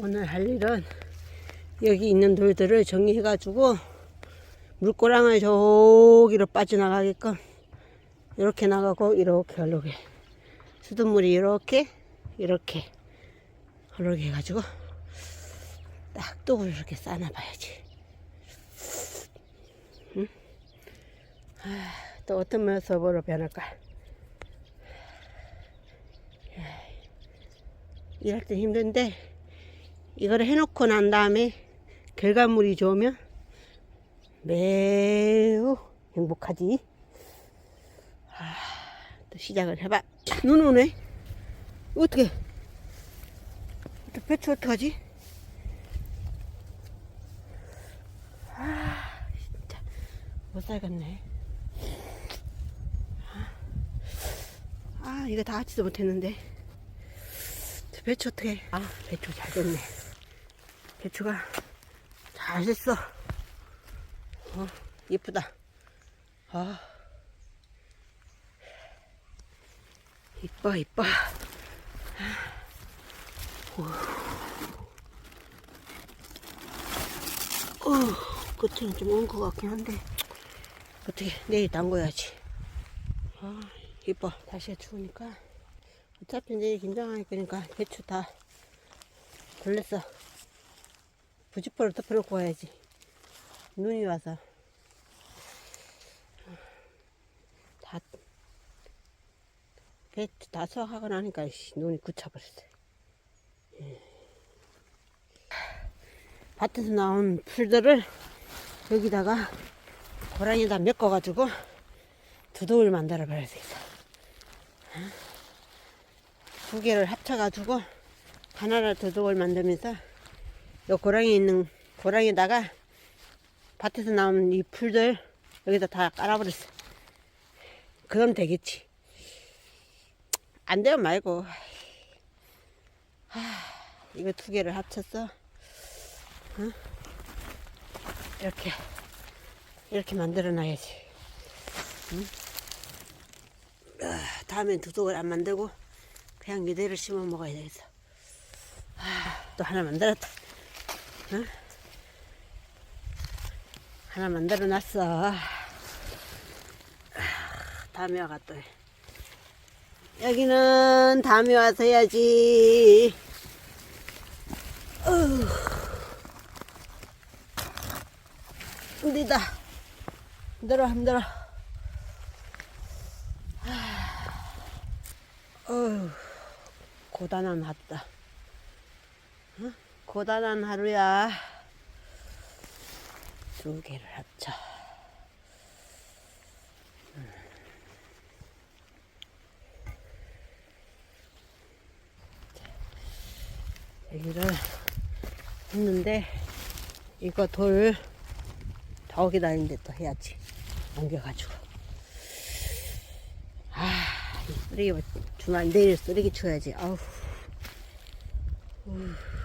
오늘 할 일은 여기 있는 돌들을 정리해가지고 물고랑을 저기로 빠져나가게끔 이렇게 나가고 이렇게 해. 수돗물이 이렇게 이렇게 하려고 해가지고 딱 똑을 이렇게 싸놔봐야지. 응? 아, 또 어떤 모습으로 변할까? 일할 때 힘든데 이걸 해놓고 난 다음에 결과물이 좋으면 매우 행복하지. 아, 또 시작을 해봐. 눈 오네. 어떻게? 또 배추 어떡하지? 아, 진짜 못 살겠네. 아, 이거 다 하지도 못했는데. 저 배추 어떡해. 아, 배추 잘 됐네. 배추가 잘 됐어. 어, 이쁘다. 아. 이뻐, 이뻐. 어, 끝에는 좀 온 것 같긴 한데. 어떻게, 내일 담궈야지. 아, 이뻐. 날씨가 추우니까. 어차피 내일 김장할 거니까 배추 다 걸렸어. 부지포를 덮어놓고 와야지. 눈이 와서. 다, 배추 다 수확하고 나니까 씨, 눈이 굳혀버렸어. 예. 밭에서 나온 풀들을 여기다가 고랑에다 메꿔가지고 두둑을 만들어 버려야 되겠어. 두 개를 합쳐가지고 하나를 두둑을 만들면서 요 고랑에 있는 고랑에다가 밭에서 나온 이 풀들 여기다 다 깔아버렸어. 그럼 되겠지. 안 되면 말고. 하, 이거 두 개를 합쳤어. 응? 이렇게 이렇게 만들어 놔야지. 응? 아, 다음엔 두둑을 안 만들고 그냥 이대로 심어 먹어야 되겠어. 아, 또 하나 만들었다. 응? 하나 만들어 놨어. 아, 다음에 와가 또 해. 여기는 다음에 와서 해야지. 힘들다. 힘들어, 힘들어. 어휴, 고단한 하루다. 어? 고단한 하루야. 두 개를 합쳐. 음. 자, 여기를 했는데, 이거 돌 저기 다니는데 또 해야지. 옮겨가지고. 아, 이 쓰레기, 주말 내일 쓰레기 쳐야지. 아우. 우.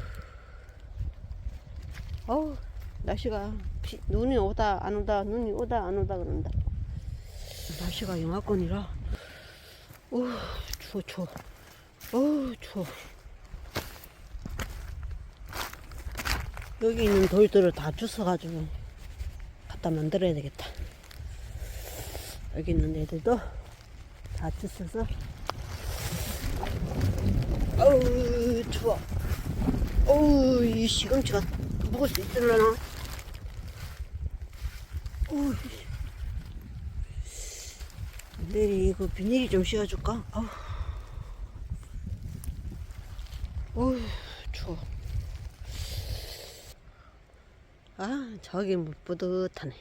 어우, 날씨가 비, 눈이 오다 안 오다 눈이 오다 안 오다 그런다. 날씨가 영하권이라. 오, 추워 추워. 어우 추워. 여기 있는 돌들을 다 주워가지고 갖다 만들어야 되겠다. 여기 있는 애들도 다 주워서. 어우 추워. 어우 이 시금치가 먹을 수 있을려나? 어우 내일 이거 비닐이 좀 씌워줄까? 어우 어우 추워. 아 저기 뭐 뿌듯하네.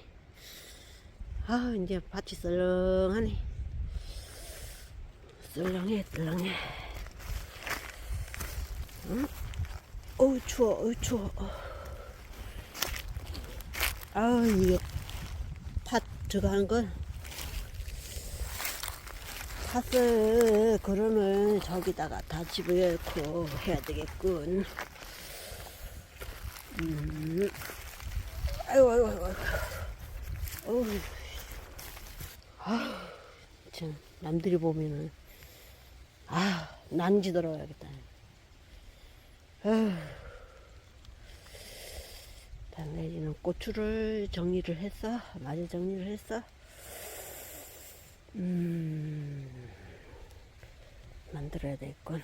아 이제 밭이 썰렁하네. 썰렁해 썰렁해. 응? 어우 추워 어우 추워 아우 이게 팥 들어가는 건 팥을 그러면 저기다가 다 집어넣고 해야 되겠군 음. 아이고 아이고 아이고. 어우 아, 참 남들이 보면은 아 난지 들어야겠다. 에휴. 음, 고추를 정리를 했어. 많이 정리를 했어. 음, 만들어야 되겠군.